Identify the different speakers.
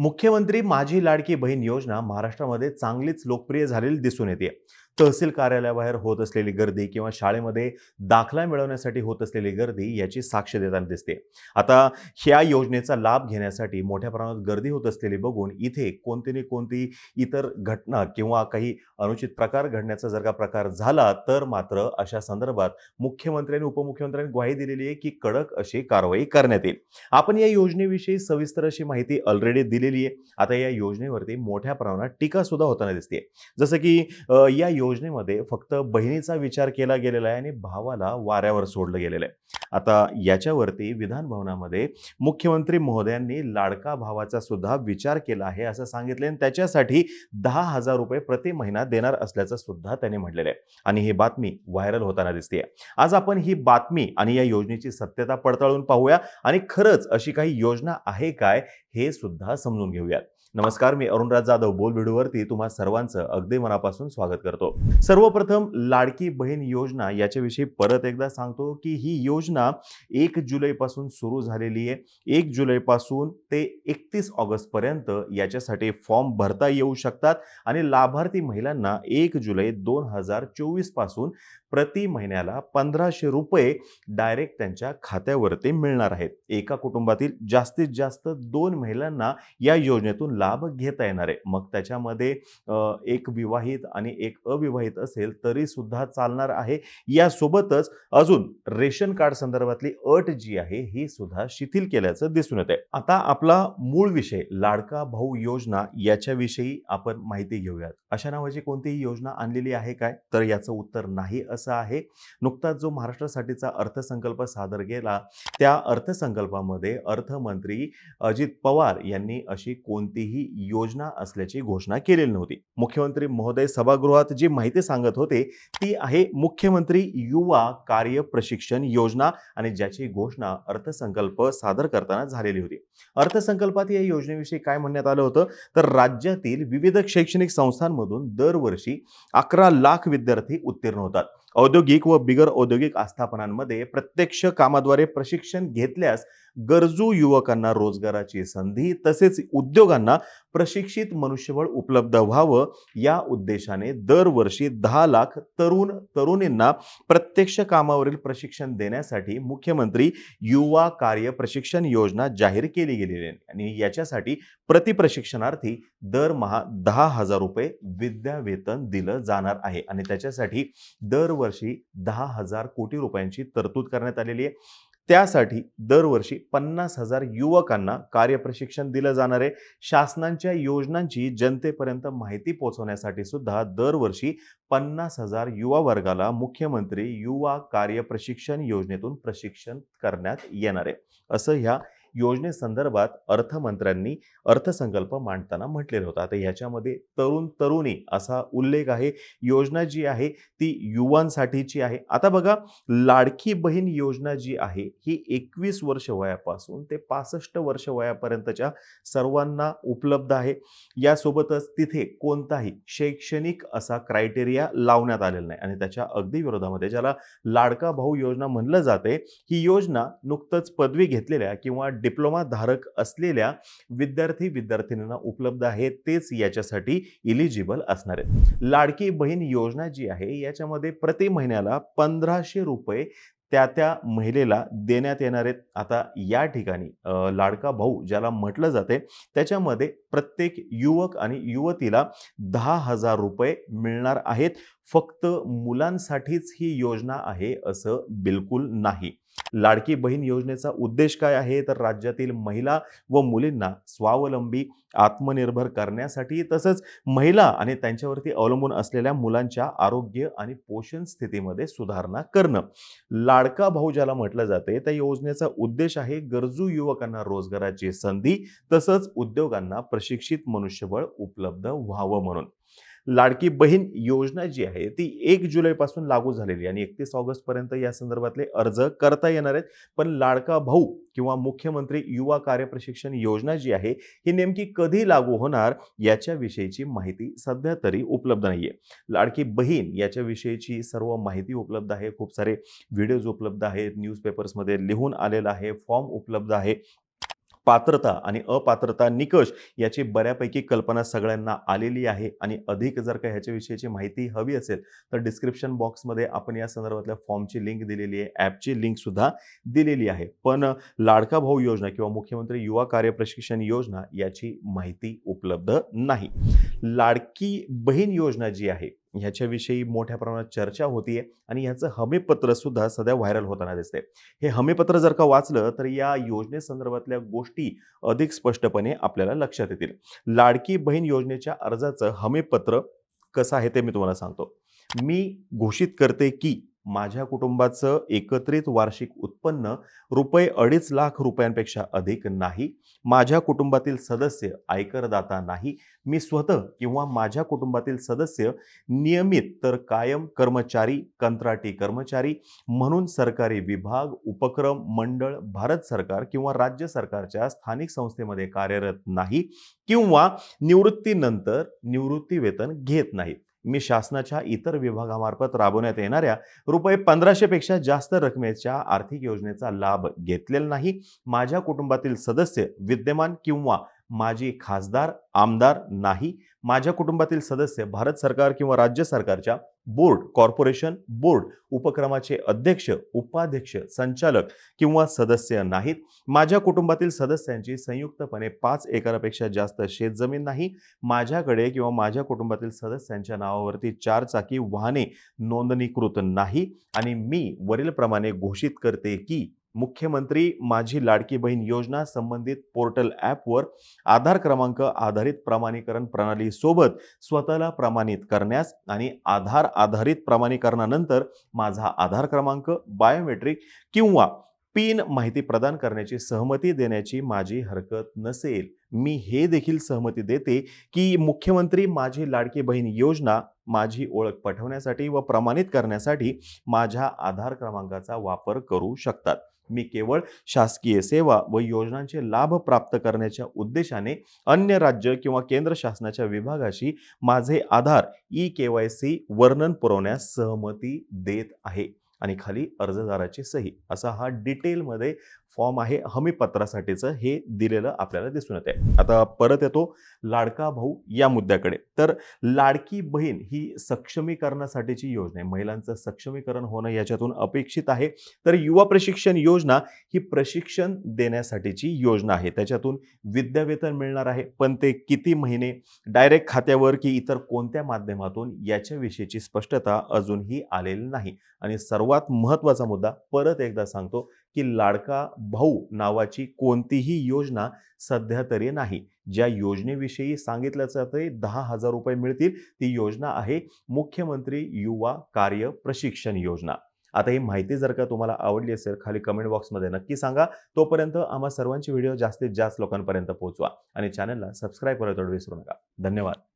Speaker 1: मुख्यमंत्री माझी लाडकी बहीण योजना महाराष्ट्रामध्ये चांगलीच लोकप्रिय झालेली दिसून येते. तहसील कार्यालयाबाहेर होत असलेली गर्दी किंवा शाळेमध्ये दाखला मिळवण्यासाठी होत असलेली गर्दी याची साक्ष देताना दिसते. आता ह्या योजनेचा लाभ घेण्यासाठी मोठ्या प्रमाणात गर्दी होत असलेली बघून इथे कोणती ना कोणती इतर घटना किंवा काही अनुचित प्रकार घडण्याचा जर का प्रकार झाला तर मात्र अशा संदर्भात मुख्यमंत्र्यांनी उपमुख्यमंत्र्यांनी ग्वाही दिलेली आहे की कडक अशी कारवाई करण्यात येईल. आपण या योजनेविषयी सविस्तर अशी माहिती ऑलरेडी दिलेली आहे. आता या योजनेवरती मोठ्या प्रमाणात टीका सुद्धा होताना दिसते. जसं की या योजनेमध्ये फक्त बहिणीचा विचार केला गेलेला आहे आणि भावाला वाऱ्यावर सोडलं गेलेलं आहे. आता याच्यावरती विधानभवनामध्ये मुख्यमंत्री महोदयांनी लाडका भावाचा सुद्धा विचार केला आहे असं सांगितले आणि त्याच्यासाठी दहा हजार रुपये प्रति महिना देणार असल्याचं सुद्धा त्यांनी म्हटलेलं आहे. आणि ही बातमी व्हायरल होताना दिसते आज आपण ही बातमी आणि या योजनेची सत्यता पडताळून पाहूया आणि खरंच अशी काही योजना आहे काय हे सुद्धा समजून घेऊयात. नमस्कार मी अरुणराज जाधव. बोल व्हिडिओवरती तुम्हा सर्वांचं अगदी मनापासून स्वागत करतो. सर्वप्रथम लाडकी बहीण योजना याच्याविषयी परत एकदा सांगतो की ही योजना एक जुलैपासून सुरू झालेली आहे. एक जुलैपासून ते एकतीस ऑगस्टपर्यंत याच्यासाठी फॉर्म भरता येऊ शकतात आणि लाभार्थी महिलांना एक जुलै दोन हजार चोवीसपासून प्रति महिन्याला पंधराशे रुपये डायरेक्ट त्यांच्या खात्यावरती मिळणार आहेत. एका कुटुंबातील जास्तीत जास्त दोन महिलांना या योजनेतून लाभ घेता येणार आहे. मग त्याच्यामध्ये एक विवाहित आणि एक अविवाहित असेल तरी सुद्धा चालणार आहे. यासोबतच अजून रेशन कार्ड संदर्भातली अट जी आहे ही सुद्धा शिथिल केल्याचं दिसून येत आहे आता आपला मूळ विषय लाडका भाऊ योजना याच्याविषयी आपण माहिती घेऊयात. अशा नावाची कोणतीही योजना आणलेली आहे काय? तर याचं उत्तर नाही असं आहे. नुकताच जो महाराष्ट्रासाठीचा अर्थसंकल्प सादर केला त्या अर्थसंकल्पामध्ये अर्थमंत्री अजित पवार यांनी अशी कोणतीही योजना असल्याची घोषणा केलेली नव्हती. मुख्यमंत्री महोदय सभागृहात जी माहिती सांगत होते ती आहे मुख्यमंत्री युवा कार्य प्रशिक्षण योजना आणि ज्याची घोषणा अर्थसंकल्प सादर करताना झालेली होती. अर्थसंकल्पात या योजनेविषयी काय म्हणण्यात आलं होतं? तर राज्यातील विविध शैक्षणिक संस्थांमध्ये संस्थांमधून दरवर्षी अकरा लाख विद्यार्थी उत्तीर्ण होतात. औद्योगिक व बिगर औद्योगिक आस्थापनांमध्ये प्रत्यक्ष कामाद्वारे प्रशिक्षण घेतल्यास गरजू युवकांना रोजगाराची संधी तसेच उद्योगांना प्रशिक्षित मनुष्यबळ उपलब्ध व्हावं या उद्देशाने दरवर्षी दहा लाख तरुण तरुणींना प्रत्यक्ष कामावरील प्रशिक्षण देण्यासाठी मुख्यमंत्री युवा कार्य प्रशिक्षण योजना जाहीर केली गेलेली आहे. आणि याच्यासाठी प्रति प्रशिक्षणार्थी दरमहा दहा हजार रुपये विद्यावेतन दिलं जाणार आहे. आणि त्याच्यासाठी दरवर्षी दहा हजार कोटी रुपयांची तरतूद करण्यात आलेली आहे. त्यासाठी दरवर्षी पन्नास हजार युवकांना कार्यप्रशिक्षण दिलं जाणार आहे. शासनांच्या योजनांची जनतेपर्यंत माहिती पोहोचवण्यासाठी सुद्धा दरवर्षी पन्नास हजार युवा वर्गाला मुख्यमंत्री युवा कार्य प्रशिक्षण योजनेतून प्रशिक्षण करण्यात येणार आहे. असं ह्या योजनेसंदर्भात अर्थमंत्र्यांनी अर्थसंकल्प मांडताना म्हटलेलं होतं. आता ह्याच्यामध्ये तरुण तरुणी असा उल्लेख आहे. योजना जी आहे ती युवांसाठीची आहे. आता बघा लाडकी बहीण योजना जी आहे ही एकवीस वर्ष वयापासून ते पासष्ट वर्ष वयापर्यंतच्या सर्वांना उपलब्ध आहे. यासोबतच तिथे कोणताही शैक्षणिक असा क्रायटेरिया लावण्यात आलेला नाही आणि त्याच्या अगदी विरोधामध्ये ज्याला लाडका भाऊ योजना म्हणलं जाते ही योजना नुकतंच पदवी घेतलेल्या किंवा डिप्लोमा धारक असलेल्या विद्यार्थी विद्यार्थिनींना उपलब्ध आहे तेच याच्यासाठी इलिजिबल असणार आहेत. लाडकी बहीण योजना जी आहे याच्यामध्ये प्रति महिन्याला पंधराशे रुपये त्या त्या महिलेला देण्यात येणार आहेत. आता या ठिकाणी लाडका भाऊ ज्याला म्हटलं जाते त्याच्यामध्ये प्रत्येक युवक आणि युवतीला दहा हजार रुपये मिळणार आहेत. फक्त मुलांसाठीच ही योजना आहे असं बिलकुल नाही. लाडकी बहीण योजनेचा उद्देश काय आहे? तर राज्यातील महिला व मुलींना स्वावलंबी आत्मनिर्भर करण्यासाठी तसंच महिला आणि त्यांच्यावरती अवलंबून असलेल्या मुलांच्या आरोग्य आणि पोषण स्थितीमध्ये सुधारणा करणं. लाडका भाऊ ज्याला म्हटलं जाते त्या योजनेचा उद्देश आहे गरजू युवकांना रोजगाराची संधी तसंच उद्योगांना प्रशिक्षित मनुष्यबळ उपलब्ध व्हावं म्हणून. लाडकी बहीण योजना जी आहे ती एक जुलैपासून लागू झालेली आणि एकतीस ऑगस्टपर्यंत या संदर्भातले अर्ज करता येणार आहेत. पण लाडका भाऊ किंवा मुख्यमंत्री युवा कार्य प्रशिक्षण योजना जी आहे ही नेमकी कधी लागू होणार याच्याविषयीची माहिती सध्या तरी उपलब्ध नाही आहे लाडकी बहीण याच्याविषयीची सर्व माहिती उपलब्ध आहे. खूप सारे व्हिडिओज उपलब्ध आहेत. न्यूजपेपर्समध्ये लिहून आलेलं आहे. फॉर्म उपलब्ध आहे. पात्रता आणि अपात्रता निकष याची बऱ्यापैकी कल्पना सगळ्यांना आलेली आहे. आणि अधिक जर का ह्याच्याविषयीची माहिती हवी असेल तर डिस्क्रिप्शन बॉक्समध्ये आपण या संदर्भातल्या फॉर्मची लिंक दिलेली आहे. ॲपची लिंकसुद्धा दिलेली आहे. पण लाडका भाऊ योजना किंवा मुख्यमंत्री युवा कार्य प्रशिक्षण योजना याची माहिती उपलब्ध नाही. लाडकी बहीण योजना जी आहे ह्याच्याविषयी मोठ्या प्रमाणात चर्चा होतीये आणि ह्याचं हमीपत्र सुद्धा सध्या व्हायरल होताना दिसते हे हमीपत्र जर का वाचलं तर या योजनेसंदर्भातल्या गोष्टी अधिक स्पष्टपणे आपल्याला लक्षात येतील. लाडकी बहीण योजनेच्या अर्जाचं हमीपत्र कसं आहे ते मी तुम्हाला सांगतो. मी घोषित करते की माझ्या कुटुंबाचं एकत्रित वार्षिक उत्पन्न रुपये अडीच लाख रुपयांपेक्षा अधिक नाही. माझ्या कुटुंबातील सदस्य आयकरदाता नाही. मी स्वतः किंवा माझ्या कुटुंबातील सदस्य नियमित तर कायम कर्मचारी कंत्राटी कर्मचारी म्हणून सरकारी विभाग उपक्रम मंडळ भारत सरकार किंवा राज्य सरकारच्या स्थानिक संस्थेमध्ये कार्यरत नाही किंवा निवृत्तीनंतर निवृत्ती वेतन घेत नाहीत. मी शासनाच्या इतर विभागामार्फत राबवण्यात येणाऱ्या रुपये पंधराशेपेक्षा जास्त रकमेच्या आर्थिक योजनेचा लाभ घेतलेला नाही. माझ्या कुटुंबातील सदस्य विद्यमान किंवा माजी खासदार आमदार नाही. माझ्या कुटुंबातील सदस्य भारत सरकार किंवा राज्य सरकारच्या बोर्ड कॉर्पोरेशन बोर्ड उपक्रमाचे अध्यक्ष उपाध्यक्ष संचालक किंवा सदस्य नाहीत. माझ्या कुटुंबातील सदस्यांची संयुक्तपणे पाच एकरापेक्षा जास्त शेतजमीन नाही. माझ्याकडे किंवा माझ्या कुटुंबातील सदस्यांच्या नावावरती चार चाकी वाहने नोंदणीकृत नाही. आणि मी वरीलप्रमाणे घोषित करते की मुख्यमंत्री माझी लाडकी बहीण योजना संबंधित पोर्टल ॲपवर आधार क्रमांक आधारित प्रमाणीकरण प्रणालीसोबत स्वतःला प्रमाणित करण्यास आणि आधार आधारित प्रमाणीकरणानंतर माझा आधार क्रमांक बायोमेट्रिक किंवा पिन माहिती प्रदान करण्याची सहमती देण्याची माझी हरकत नसेल. मी हे देखील सहमती देते की मुख्यमंत्री माझी लाडकी बहीण योजना माझी ओळख पठवण्यासाठी व प्रमाणित करण्यासाठी माझ्या आधार क्रमांकाचा वापर करू शकतात. मी केवळ शासकीय सेवा व योजनांचे लाभ प्राप्त करण्याच्या उद्देशाने अन्य राज्य किंवा केंद्र शासनाच्या विभागाशी माझे Aadhaar e K Y C वर्णन पुरवण्यास सहमती देत आहे. आणि खाली अर्जदाराची सही असा हा डिटेलमध्ये फॉर्म आहे हमीपत्रासाठीचं हे दिलेलं आपल्याला दिसून येते आता परत येतो लाडका भाऊ या मुद्द्याकडे. तर लाडकी बहीण ही सक्षमीकरणासाठीची योजना आहे. महिलांचं सक्षमीकरण होणं याच्यातून अपेक्षित आहे. तर युवा प्रशिक्षण योजना ही प्रशिक्षण देण्यासाठीची योजना आहे. त्याच्यातून विद्यावेतन मिळणार आहे. पण ते किती महिने डायरेक्ट खात्यावर की इतर कोणत्या माध्यमातून याच्याविषयीची स्पष्टता अजूनही आलेली नाही. आणि सर्वात महत्त्वाचा मुद्दा परत एकदा सांगतो की लाडका भाऊ नावाची कोणतीही योजना सध्या तरी नाही. ज्या योजनेविषयी सांगितलं जाते दहा हजार रुपये मिळतील. ती योजना आहे मुख्यमंत्री युवा कार्य प्रशिक्षण योजना. आता ही माहिती जर का तुम्हाला आवडली असेल खाली कमेंट बॉक्समध्ये नक्की सांगा. तोपर्यंत आम्हा सर्वांची व्हिडिओ जास्तीत जास्त लोकांपर्यंत पोहोचवा. आणि चॅनलला सबस्क्राईब करायला विसरू नका. धन्यवाद.